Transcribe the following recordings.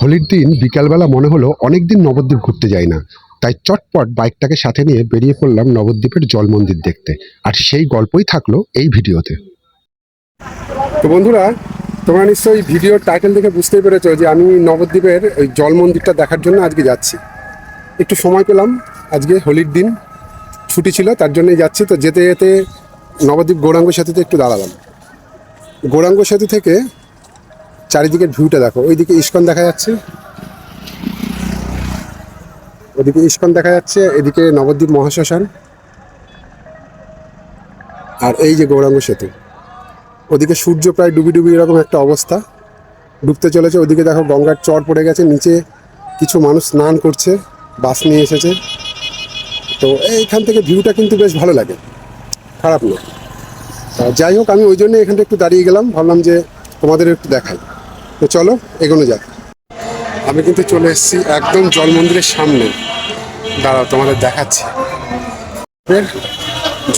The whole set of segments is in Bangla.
হোলির দিন বিকালবেলা মনে হলো অনেক দিন নবদ্বীপ ঘুরতে যাই না। তাই চটপট বাইকটাকে সাথে নিয়ে বেরিয়ে পড়লাম নবদ্বীপের জল মন্দির দেখতে। আর সেই গল্পই থাকল এই ভিডিওতে। তো বন্ধুরা, তোমরা নিশ্চয়ই ভিডিওর টাইটেল দেখে বুঝতেই পেরেছ যে আমি নবদ্বীপের ওই জল মন্দিরটা দেখার জন্য আজকে যাচ্ছি। একটু সময় পেলাম, আজকে হোলির দিন, ছুটি ছিল, তার জন্যই যাচ্ছি। তো যেতে যেতে নবদ্বীপ গৌরাঙ্গ সেতুতে একটু দাঁড়ালাম। গৌরাঙ্গ সেতু থেকে চারিদিকের ভিউটা দেখো। ওইদিকে ইস্কন দেখা যাচ্ছে। ওদিকে ইস্কন দেখা যাচ্ছে, এদিকে নবদ্বীপ মহাশ্মশান আর এই যে গৌরাঙ্গ সেতু। ওদিকে সূর্য প্রায় ডুবি ডুবি এরকম একটা অবস্থা। ডুবতে চলেছে ওদিকে দেখো গঙ্গার চর পড়ে গেছে, নিচে কিছু মানুষ স্নান করছে, বাস নিয়ে এসেছে। তো এইখান থেকে ভিউটা কিন্তু বেশ ভালো লাগে। খারাপ না যাই হোক, আমি ওই জন্য এখানটা একটু দাঁড়িয়ে গেলাম, ভাবলাম যে তোমাদের একটু দেখাই। তো চলো, এগোনো যাক। আমি কিন্তু চলে এসেছি একদম জল মন্দিরের সামনে। দাঁড়াও, তোমাদের দেখাচ্ছি।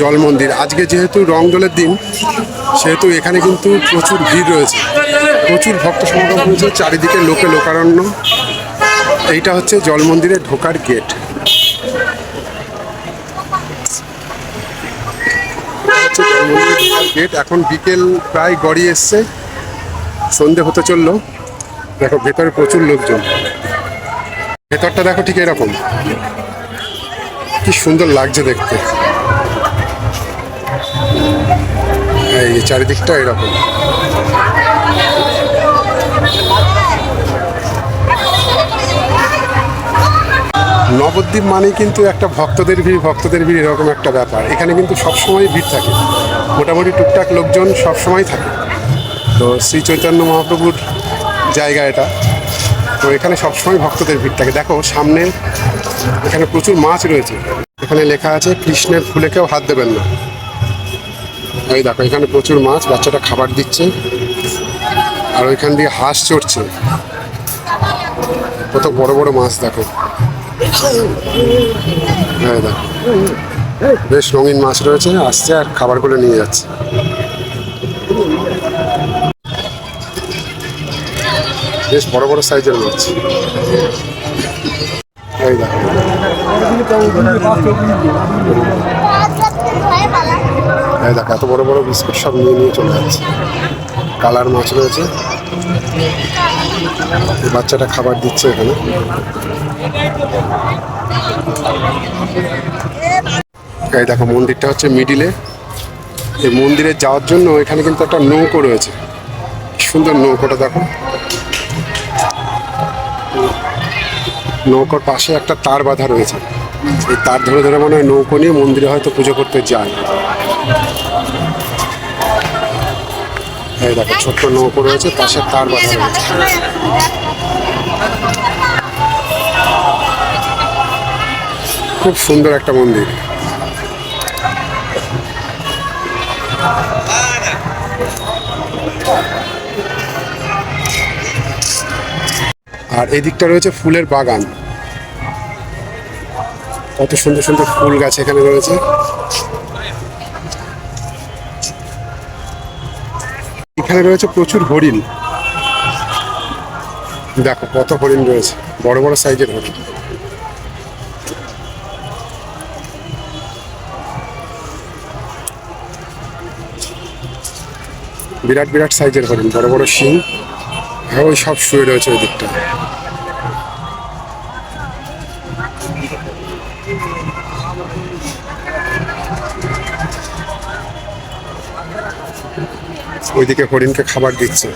জল মন্দির আজকে যেহেতু রং দোলের দিন, সেহেতু এখানে কিন্তু প্রচুর ভিড় রয়েছে। প্রচুর ভক্ত সমাগম হয়েছে চারিদিকে লোকে লোকারণ্য। এইটা হচ্ছে জল মন্দিরে ঢোকার গেট। জল ঢোকার গেট। এখন বিকেল প্রায় গড়িয়ে এসছে। সন্ধে হতে চলল। দেখো, ভেতরে প্রচুর লোকজন। ভেতরটা দেখো ঠিক এরকম। কি সুন্দর লাগছে দেখতে। এই চারিদিকটা এরকম। নবদ্বীপ মানে কিন্তু একটা ভক্তদের ভিড় ভক্তদের ভিড় এরকম একটা ব্যাপার। এখানে কিন্তু সবসময় ভিড় থাকে। মোটামুটি টুকটাক লোকজন সবসময় থাকে। তো শ্রী চৈতন্য মহাপ্রভুর জায়গা এটা। তো এখানে সবসময় ভক্তদের ভিড় থাকে। দেখো, সামনে এখানে প্রচুর মাছ রয়েছে। এখানে লেখা আছে, কৃষ্ণের ফুলে কেউ হাত দেবেন না। এই দেখো, এখানে প্রচুর মাছ, বাচ্চাটা খাবার দিচ্ছে আর ওইখান দিয়ে হাঁস চড়ছে। কত বড় বড় মাছ, দেখো। এই দেখো, বেশ রঙিন মাছ রয়েছে, আসছে আর খাবারগুলো নিয়ে যাচ্ছে। বেশ বড় বড় সাইজের দেখো। এত বড় বড় বিস্কুট সব নিয়ে নিয়ে চলে যাচ্ছে। কালার মাছ রয়েছে। বাচ্চাটা খাবার দিচ্ছে এখানে। এই দেখো, মন্দিরটা হচ্ছে মিডিলে। এই মন্দিরে যাওয়ার জন্য এখানে কিন্তু একটা নৌকো রয়েছে। সুন্দর নৌকোটা দেখো। নৌকোর পাশে একটা তার বাঁধা রয়েছে। এই তার ধরে ধরে মনে হয় নৌকো নিয়ে মন্দিরে হয়তো পুজো করতে যায়। দেখো, ছোট্ট নৌকো রয়েছে, পাশে তার বাঁধা রয়েছে। খুব সুন্দর একটা মন্দির। আর এদিকটা রয়েছে ফুলের বাগান। কত সুন্দর সুন্দর ফুল গাছ এখানে রয়েছে। এখানে রয়েছে প্রচুর হরিণ। দেখো কত হরিণ রয়েছে, বড় বড় সাইজের হরিণ। বিরাট বিরাট সাইজের হরিণ, বড় বড় শিং। ওই সব শুয়ে রয়েছে ওই দিকটা। ওইদিকে হরিণকে খাবার দিচ্ছে।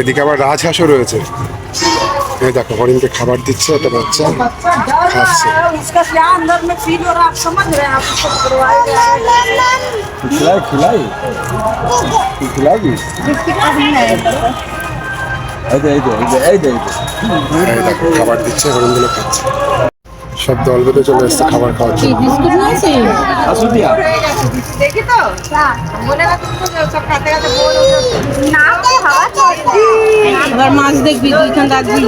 এদিকে আবার রাজহাঁসও রয়েছে। এই দেখো হরিণকে খাবার দিচ্ছে একটা বাচ্চা খাচ্ছে उसका क्या अंदर में फील हो रहा है आप समझ रहे हैं आप उसको करवाए खिलाई खिलाई खिलाई এই যে এই যে এই যে এই যে এই যে এই দেখো খাবার দিচ্ছে হরিণগুলো খাচ্ছে সব দল বেঁধে চলে এসছে খাবার খাওয়ার জন্য। এবার মাছ দেখবি রাখবি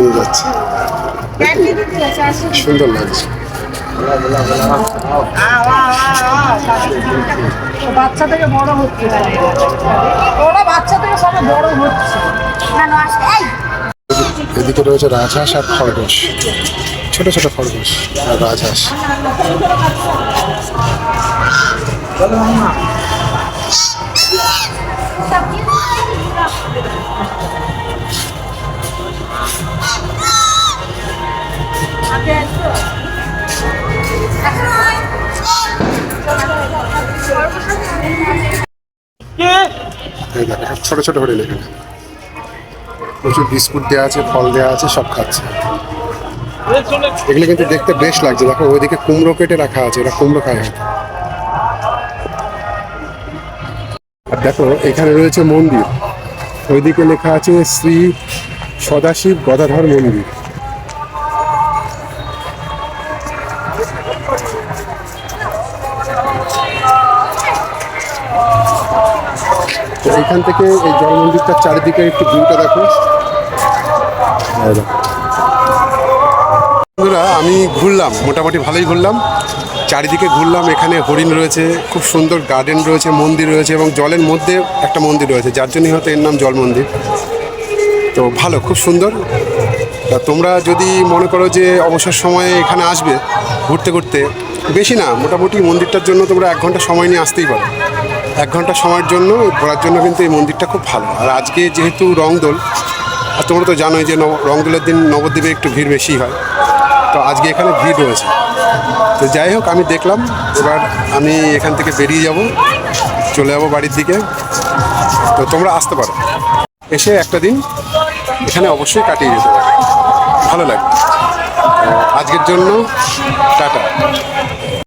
নিয়ে যাচ্ছে। সুন্দর লাগছে। বাচ্চা থেকে বড় হচ্ছে ওরা বাচ্চা থেকে সবাই বড় হচ্ছে এদিকে রয়েছে রাজহাঁস আর খরগোশ। ছোট ছোট খরগোশ আর রাজহাঁস। এই দেখো ছোট ছোট করে এখানে প্রচুর বিস্কুট দেওয়া আছে, ফল দেওয়া আছে, সব খাচ্ছে। এগুলো কিন্তু দেখতে বেশ লাগছে। দেখো, ওইদিকে কুমড়ো কেটে রাখা আছে, এরা কুমড়ো খায় আর দেখো, এখানে রয়েছে মন্দির। ওইদিকে লেখা আছে শ্রী সদাশিব গদাধর মন্দির। তো এখান থেকে এই জল মন্দিরটার চারিদিকে একটু ভিউটা দেখো। বন্ধুরা, আমি ঘুরলাম, মোটামুটি ভালোই ঘুরলাম। চারিদিকে ঘুরলাম, এখানে হরিণ রয়েছে, খুব সুন্দর গার্ডেন রয়েছে, মন্দির রয়েছে, এবং জলের মধ্যে একটা মন্দির রয়েছে, যার জন্যই হয়তো এর নাম জল মন্দির তো ভালো, খুব সুন্দর। তা তোমরা যদি মনে করো যে অবসর সময়ে এখানে আসবে, ঘুরতে ঘুরতে, বেশি না, মোটামুটি মন্দিরটার জন্য তোমরা এক ঘণ্টা সময় নিয়ে আসতেই পারো। এক ঘণ্টা সময়ের জন্য ঘোরার জন্য কিন্তু এই মন্দিরটা খুব ভালো। আর আজকে যেহেতু রংদোল আর তোমরা তো জানোই যে রংদোলের দিন নবদ্বীপে একটু ভিড় বেশি হয়। তো আজকে এখানে ভিড় রয়েছে। তো যাই হোক, আমি দেখলাম, এবার আমি এখান থেকে বেরিয়ে যাব, চলে যাব বাড়ির দিকে। তো তোমরা আসতে পারো। এসে একটা দিন এখানে অবশ্যই কাটিয়ে যেতে পারো। ভালো লাগবে। আজকের জন্য টাটা।